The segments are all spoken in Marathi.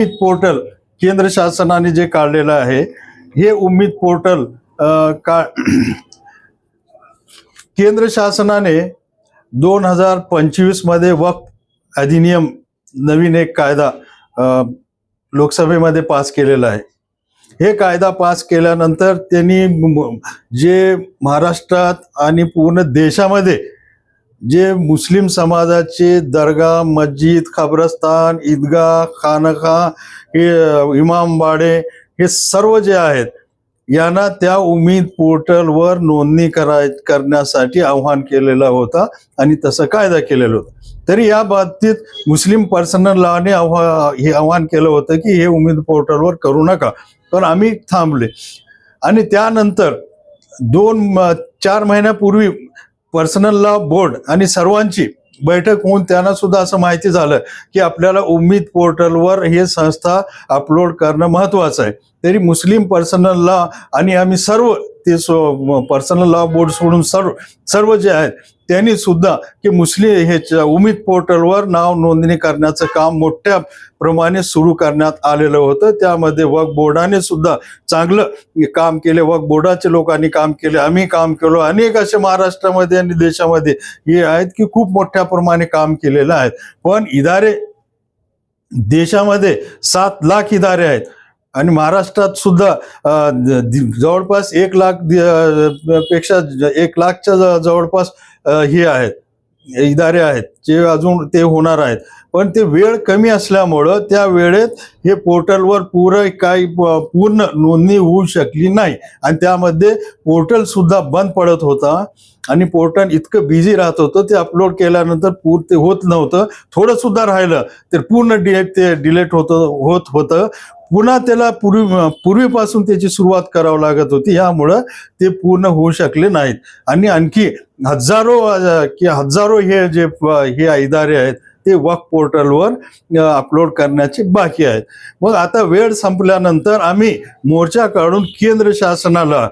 उम्मीद पोर्टल केंद्र शासनाने जे काढलेलं आहे हे उम्मीद पोर्टल का केंद्र शासनाने दोन हजार पंचवीसमध्ये वक्त अधिनियम नवीन एक कायदा लोकसभेमध्ये पास केलेला आहे. हे कायदा पास केल्यानंतर त्यांनी जे महाराष्ट्रात आणि पूर्ण देशामध्ये जे मुस्लिम समाजाचे दर्गा मस्जिद खबरस्तान ईदगाह खानखा हे इमामबाडे हे सर्व जे आहेत यांना त्या उमेद पोर्टलवर नोंदणी कराय करण्यासाठी आव्हान केलेला होता आणि तसं कायदा केलेलं होतं. तरी या बाबतीत मुस्लिम पर्सनल लॉने आव्हा हे आव्हान केलं होतं की हे उमेद पोर्टलवर करू नका. पण आम्ही थांबले. आणि त्यानंतर दोन चार महिन्यापूर्वी पर्सनल लॉ बोर्ड आणि सर्वांची बैठक होऊन त्यांना सुद्धा असं माहिती झालं की आपल्याला उम्मीद पोर्टलवर हे संस्था अपलोड करणं महत्वाचं आहे. तरी मुस्लिम पर्सनल लॉ आणि आम्ही सर्व ते पर्सनल लॉ बोर्ड सोडून सर्व सर्व जे आहेत त्यांनी सुद्धा की मुस्लिम हे उमेद पोर्टलवर नाव नोंदणी करण्याचं काम मोठ्या प्रमाणे सुरू करण्यात आलेलं होतं. त्यामध्ये वक्फ बोर्डाने सुद्धा चांगलं काम केले. वक्फ बोर्डाचे लोकांनी काम केले. आम्ही काम केलो. अनेक असे महाराष्ट्रामध्ये आणि देशामध्ये हे आहेत की खूप मोठ्या प्रमाणे काम केलेलं आहे पण इदारे देशामध्ये सात लाख इदारे आहेत. आणि महाराष्ट्रात सुद्धा जवळपास एक लाखपेक्षा एक लाखच्या जवळपास हे आहेत इदारे आहेत जे अजून ते होणार आहेत. पण ते वेळ कमी असल्यामुळं त्या वेळेत हे पोर्टलवर पुरं काही पूर्ण नोंदणी होऊ शकली नाही. आणि त्यामध्ये पोर्टल सुद्धा बंद पडत होता. आणि पोर्टल इतकं बिझी राहत होतं ते अपलोड केल्यानंतर पूर ते होत नव्हतं. थोडं सुद्धा राहिलं तर पूर्ण डिलेट ते डिलेट होतं होत होतं. पुन्हा त्याला पूर्वी पूर्वीपासून त्याची सुरुवात करावं लागत होती. यामुळं ते पूर्ण होऊ शकले नाहीत. आणि आणखी हजारो की हजारो हे जे हे इदारे आहेत ते वक पोर्टलवर अपलोड करण्याचे बाकी आहेत. मग आता वेळ संपल्यानंतर आम्ही मोर्चा काढून केंद्र शासनाला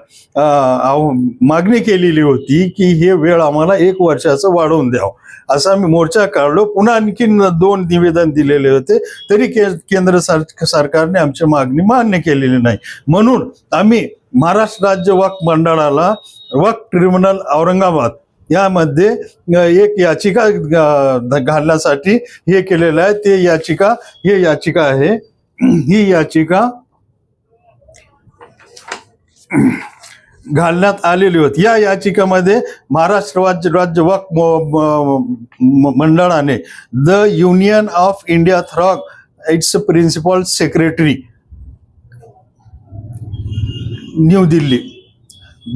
मागणी केलेली होती की हे वेळ आम्हाला एक वर्षाचं वाढवून द्यावं. असं आम्ही मोर्चा काढलो. पुन्हा आणखीन दोन निवेदन दिलेले होते. तरी के केंद्र सर सरकारने आमची मागणी मान्य केलेली नाही. म्हणून आम्ही महाराष्ट्र राज्य वक्फ मंडळाला वक्फ ट्रिब्युनल औरंगाबाद यामध्ये एक याचिका घालण्यासाठी हे केलेलं आहे. ते याचिका हे याचिका आहे. ही याचिका घालण्यात आलेली होती. या याचिकेमध्ये महाराष्ट्र राज्य राज्य वक्फ मंडळाने the union of India through its principal secretary new Delhi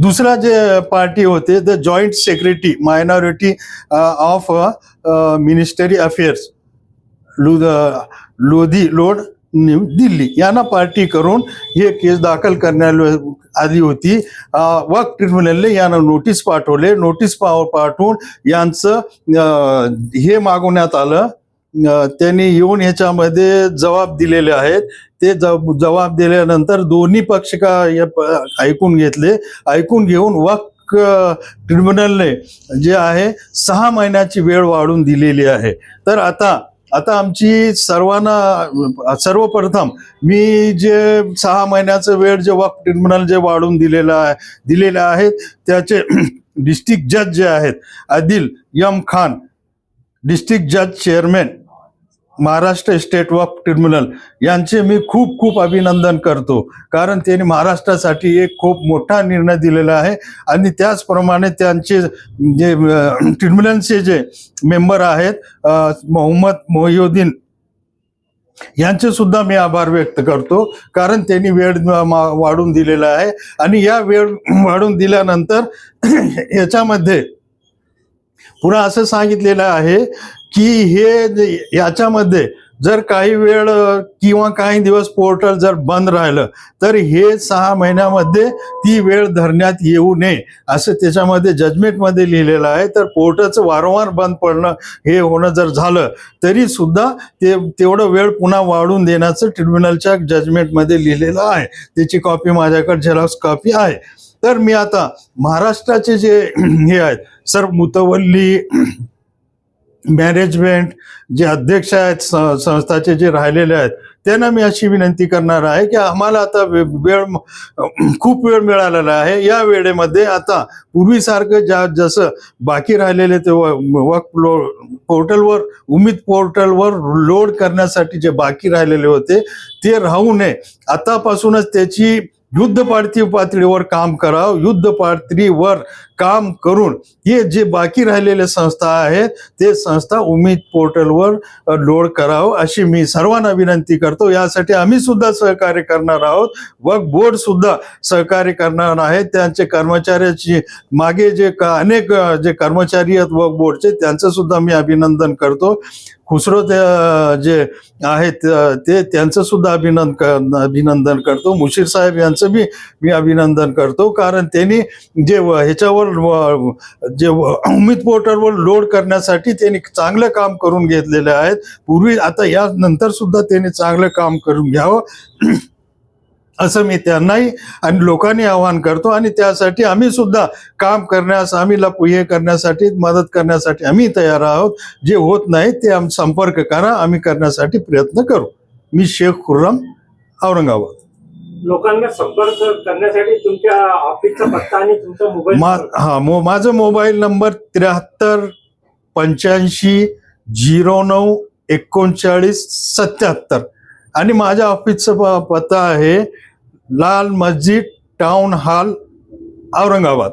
दुसरा जे पार्टी होते the joint secretary minority of ministry affairs Lodhi road new Delhi यांना पार्टी करून हे केस दाखल करण्यात आली होती. Uh, वक ट्रिब्युनलने यांना नोटीस पाठवले. नोटीस पा- पाठवून यांचं uh, हे मागवण्यात आलं. त्यांनी येऊन ह्याच्यामध्ये जबाब दिलेले आहेत. ते जब- जबाब दिल्यानंतर दोन्ही पक्ष का ऐकून घेतले. ऐकून घेऊन वक ट्रिब्युनलने जे आहे सहा महिन्याची वेळ वाढून दिलेली आहे. तर आता आता आमची सर्वांना सर्वप्रथम मी जे सहा महिन्याचं वेळ जे वक्फ ट्रिब्युनल जे वाढून दिलेलं आहे दिलेलं आहेत त्याचे डिस्ट्रिक्ट जज जे आहेत आदिल यम खान डिस्ट्रिक्ट जज chairman Maharashtra state walk tribunal यांचे मी खूप खूप अभिनंदन करतो. कारण त्यांनी महाराष्ट्रासाठी एक खूप मोठा निर्णय दिलेला आहे. आणि त्याचप्रमाणे त्यांचे जे अं, ट्रिब्युनलचे जे मेंबर आहेत मोहम्मद मोहिउद्दीन यांचे सुद्धा मी आभार व्यक्त करतो. कारण त्यांनी वेळ मा- वाढून दिलेला आहे. आणि या वेळ वाढून दिल्यानंतर याच्यामध्ये पुन्हा असं सांगितलेलं आहे की हे जे- याच्यामध्ये जर काही वेळ किंवा काही दिवस पोर्टल जर बंद राहिलं तर हे सहा महिन्यामध्ये ती वेळ धरण्यात येऊ नये असं त्याच्यामध्ये जजमेंटमध्ये लिहिलेलं आहे. तर पोर्टलचं वारंवार बंद पडणं हे होणं जर झालं तरी सुद्धा ते तेवढं वेळ पुन्हा वाढून देण्याचं ट्रिब्युनलच्या जजमेंटमध्ये लिहिलेलं आहे. त्याची कॉपी माझ्याकडे झेरॉक्स कॉपी आहे. तर मी आता महाराष्ट्राचे जे हे आहेत सर मुतवल्ली मॅनेजमेंट जे अध्यक्ष आहेत संस्थाचे जे राहिलेले आहेत त्यांना मी अशी विनंती करणार आहे की आम्हाला आता वे- वेळ खूप वेळ मिळालेला आहे. या वेळेमध्ये आता पूर्वीसारखं ज्या जसं बाकी राहिलेले ते वर्क पोर्टलवर उमेद पोर्टलवर लोड करण्यासाठी जे बाकी राहिलेले होते ते राहू नये. आतापासूनच त्याची युद्ध पातळी पातळीवर काम करावं. युद्ध पातळीवर काम करून हे जे बाकी राहिलेले संस्था आहेत ते संस्था उमेद पोर्टलवर लोड करावं अशी मी सर्वांना विनंती करतो. यासाठी आम्ही सुद्धा सहकार्य करणार आहोत. व बोर्ड सुद्धा सहकार्य करणार आहे. त्यांचे कर्मचाऱ्याची मागे जे का अनेक जे कर्मचारी आहेत वर्क बोर्डचे त्यांचं सुद्धा मी अभिनंदन करतो. खुसरो ते जे आहेत ते त्यांचं सुद्धा अभिनंदन अभिनंदन करतो. मुशीर साहेब यांचं बी मी अभिनंदन करतो. कारण त्यांनी जे ह्याच्यावर पोर्टलवर जे उमित उमेद पोर्टलवर लोड करण्यासाठी त्यांनी चांगलं काम करून घेतलेले आहेत पूर्वी आता या नंतर सुद्धा त्यांनी चांगलं काम करून घ्यावं. असं मी त्यांनाही आणि लोकांनी आवाहन करतो. आणि त्यासाठी आम्ही सुद्धा काम करण्यास आम्ही लप- हे करण्यासाठी मदत करण्यासाठी आम्ही तयार आहोत. जे होत नाही ते आम संपर्क करा. आम्ही करण्यासाठी प्रयत्न करू. मी शेख खुर्रम औरंगाबाद. लोकांना संपर्क करण्यासाठी तुमच्या ऑफिसचा पत्ता आणि तुमचा मोबाईल मा हा मो माझा मोबाईल नंबर त्र्याहत्तर पंच्याऐंशी झिरो नऊ एकोणचाळीस सत्याहत्तर. आणि माझ्या ऑफिसचा प- पत्ता आहे लाल मस्जिद टाउन हॉल औरंगाबाद.